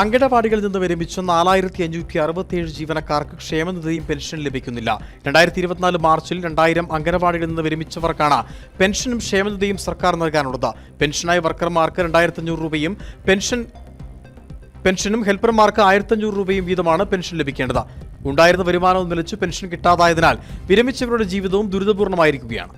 അങ്കണവാടികളിൽ നിന്ന് വിരമിച്ച നാലായിരത്തി അഞ്ഞൂറ്റി അറുപത്തിയേഴ് ജീവനക്കാർക്ക് ക്ഷേമനിധിയും പെൻഷൻ ലഭിക്കുന്നില്ല. രണ്ടായിരത്തി ഇരുപത്തിനാല് മാർച്ചിൽ രണ്ടായിരം അങ്കണവാടികളിൽ നിന്ന് വിരമിച്ചവർക്കാണ് പെൻഷനും ക്ഷേമനിധിയും സർക്കാർ നൽകാനുള്ളത്. പെൻഷനായി വർക്കർമാർക്ക് രണ്ടായിരത്തി അഞ്ഞൂറ് രൂപയും പെൻഷൻ പെൻഷനും ഹെൽപ്പർമാർക്ക് ആയിരത്തഞ്ഞൂറ് രൂപയും വീതമാണ് പെൻഷൻ ലഭിക്കേണ്ടത്. ഉണ്ടായിരുന്ന വരുമാനവും നിലച്ച് പെൻഷൻ കിട്ടാതായതിനാൽ വിരമിച്ചവരുടെ ജീവിതവും ദുരിതപൂർണമായിരിക്കുകയാണ്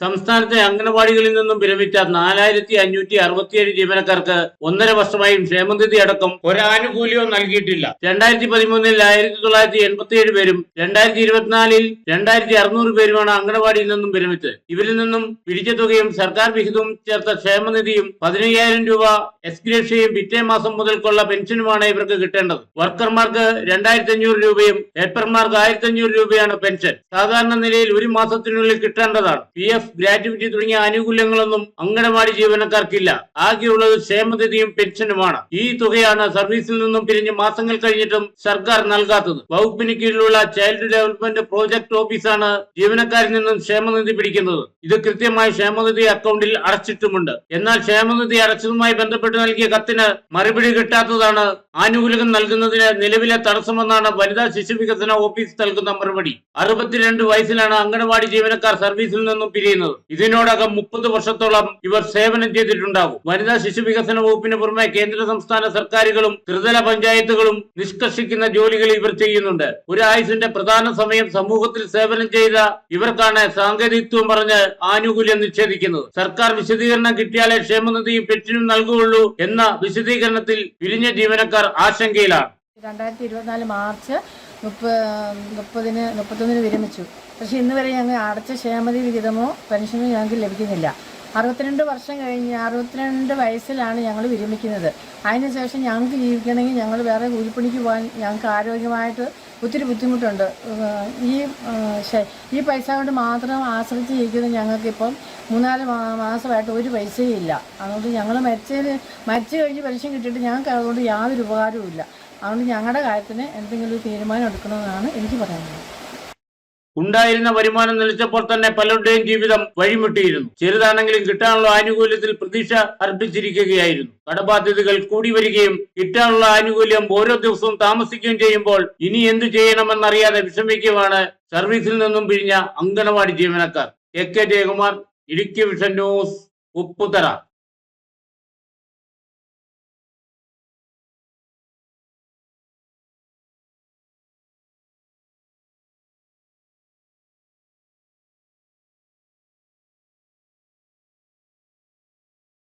സംസ്ഥാനത്തെ അംഗനവാടികളിൽ നിന്നും വിരമിച്ച നാലായിരത്തി അഞ്ഞൂറ്റി അറുപത്തിയേഴ് ജീവനക്കാർക്ക് ഒന്നര വർഷമായും ക്ഷേമനിധി അടക്കം ഒരാനുകൂല്യവും നൽകിയിട്ടില്ല. രണ്ടായിരത്തി പതിമൂന്നിൽ ആയിരത്തി തൊള്ളായിരത്തി എൺപത്തിയേഴ് പേരും രണ്ടായിരത്തി ഇരുപത്തിനാലിൽ രണ്ടായിരത്തി അറുന്നൂറ് പേരുമാണ് അംഗനവാടിയിൽ നിന്നും വിരമിച്ചത്. ഇവരിൽ നിന്നും പിടിച്ച തുകയും സർക്കാർ വിഹിതവും ചേർത്ത ക്ഷേമനിധിയും പതിനയ്യായിരം രൂപ എക്സ്ഗ്രേഷ്യയും പിറ്റേ മാസം മുതൽക്കുള്ള പെൻഷനുമാണ് ഇവർക്ക് കിട്ടേണ്ടത്. വർക്കർമാർക്ക് രണ്ടായിരത്തി അഞ്ഞൂറ് രൂപയും ഹെൽപ്പർമാർക്ക് ആയിരത്തി അഞ്ഞൂറ് രൂപയാണ് പെൻഷൻ. സാധാരണ നിലയിൽ ഒരു മാസത്തിനുള്ളിൽ കിട്ടേണ്ടതാണ്. പി എഫ് ഗ്രാറ്റുവിറ്റി തുടങ്ങിയ ആനുകൂല്യങ്ങളൊന്നും അംഗനവാടി ജീവനക്കാർക്കില്ല. ആകെയുള്ളത് ക്ഷേമനിധിയും പെൻഷനുമാണ്. ഈ തുകയാണ് സർവീസിൽ നിന്നും പിരിഞ്ഞ് മാസങ്ങൾ കഴിഞ്ഞിട്ടും സർക്കാർ നൽകാത്തത്. വകുപ്പിന് കീഴിലുള്ള ചൈൽഡ് ഡെവലപ്മെന്റ് പ്രോജക്ട് ഓഫീസാണ് ജീവനക്കാരിൽ നിന്നും ക്ഷേമനിധി പിടിക്കുന്നത്. ഇത് കൃത്യമായി ക്ഷേമനിധി അക്കൗണ്ടിൽ അടച്ചിട്ടുമുണ്ട്. എന്നാൽ ക്ഷേമനിധി അടച്ചതുമായി ബന്ധപ്പെട്ട് നൽകിയ കത്തിന് മറുപടി കിട്ടാത്തതാണ് ആനുകൂല്യം നൽകുന്നതിന് നിലവിലെ തടസ്സമെന്നാണ് വനിതാ ശിശു വികസന ഓഫീസ് നൽകുന്ന മറുപടി. അറുപത്തിരണ്ട് വയസ്സിലാണ് അംഗനവാടി ജീവനക്കാർ സർവീസിൽ നിന്നും പിരിയുന്നത്. ഇതിനോടകം മുപ്പത് വർഷത്തോളം ഇവർ സേവനം ചെയ്തിട്ടുണ്ടാകും. വനിതാ ശിശു വികസന വകുപ്പിന് പുറമെ കേന്ദ്ര സംസ്ഥാന സർക്കാരുകളും ത്രിതല പഞ്ചായത്തുകളും നിഷ്കർഷിക്കുന്ന ജോലികൾ ഇവർ ചെയ്യുന്നുണ്ട്. ഒരു ആയുസിന്റെ പ്രധാന സമയം സമൂഹത്തിൽ സേവനം ചെയ്ത ഇവർക്കാണ് സാങ്കേതികത്വം പറഞ്ഞ് ആനുകൂല്യം നിഷേധിക്കുന്നത്. സർക്കാർ വിശദീകരണം കിട്ടിയാലേ ക്ഷേമനിധിയും പെറ്റിനും നൽകുകയുള്ളൂ എന്ന വിശദീകരണത്തിൽ പിരിഞ്ഞ ജീവനക്കാർ ആശങ്കയിലാണ്. രണ്ടായിരത്തി ഇരുപത്തിനാല് മാർച്ച് മുപ്പ മുപ്പതിന് മുപ്പത്തൊന്നിന് വിരമിച്ചു. പക്ഷേ ഇന്ന് വരെ ഞങ്ങൾ അടച്ച ക്ഷേമതി വിഹിതമോ പെൻഷനോ ഞങ്ങൾക്ക് ലഭിക്കുന്നില്ല. അറുപത്തിരണ്ട് വർഷം കഴിഞ്ഞ് അറുപത്തിരണ്ട് വയസ്സിലാണ് ഞങ്ങൾ വിരമിക്കുന്നത്. അതിനുശേഷം ഞങ്ങൾക്ക് ജീവിക്കണമെങ്കിൽ ഞങ്ങൾ വേറെ കൂലിപ്പണിക്ക് പോകാൻ ഞങ്ങൾക്ക് ആരോഗ്യമായിട്ട് ഒത്തിരി ബുദ്ധിമുട്ടുണ്ട്. ഈ ഈ പൈസ കൊണ്ട് മാത്രം ആശ്രയിച്ച് ജീവിക്കുന്ന ഞങ്ങൾക്കിപ്പം മൂന്നാൽ മാസമായിട്ട് ഒരു പൈസയും ഇല്ല. അതുകൊണ്ട് ഞങ്ങൾ മരിച്ചതിന് മരിച്ചു കഴിഞ്ഞ് പെൻഷൻ കിട്ടിയിട്ട് ഞങ്ങൾക്ക് അതുകൊണ്ട് യാതൊരു ഉപകാരവും ഇല്ല. അതുകൊണ്ട് ഞങ്ങളുടെ കാര്യത്തിന് എന്തെങ്കിലും ഒരു തീരുമാനം എടുക്കണമെന്നാണ് എനിക്ക് പറയാനുള്ളത്. ഉണ്ടായിരുന്ന വരുമാനം നിലച്ചപ്പോൾ തന്നെ പലരുടെയും ജീവിതം വഴിമുട്ടിയിരുന്നു. ചെറുതാണെങ്കിലും കിട്ടാനുള്ള ആനുകൂല്യത്തിൽ പ്രതീക്ഷ അർപ്പിച്ചിരിക്കുകയായിരുന്നു. കടബാധ്യതകൾ കൂടി വരികയും കിട്ടാനുള്ള ആനുകൂല്യം ഓരോ ദിവസവും താമസിക്കുകയും ചെയ്യുമ്പോൾ ഇനി എന്തു ചെയ്യണമെന്നറിയാതെ വിഷമിക്കുകയാണ് സർവീസിൽ നിന്നും പിരിഞ്ഞ അങ്കണവാടി ജീവനക്കാർ. K K Jayakumar Idukki vision news Upputhara.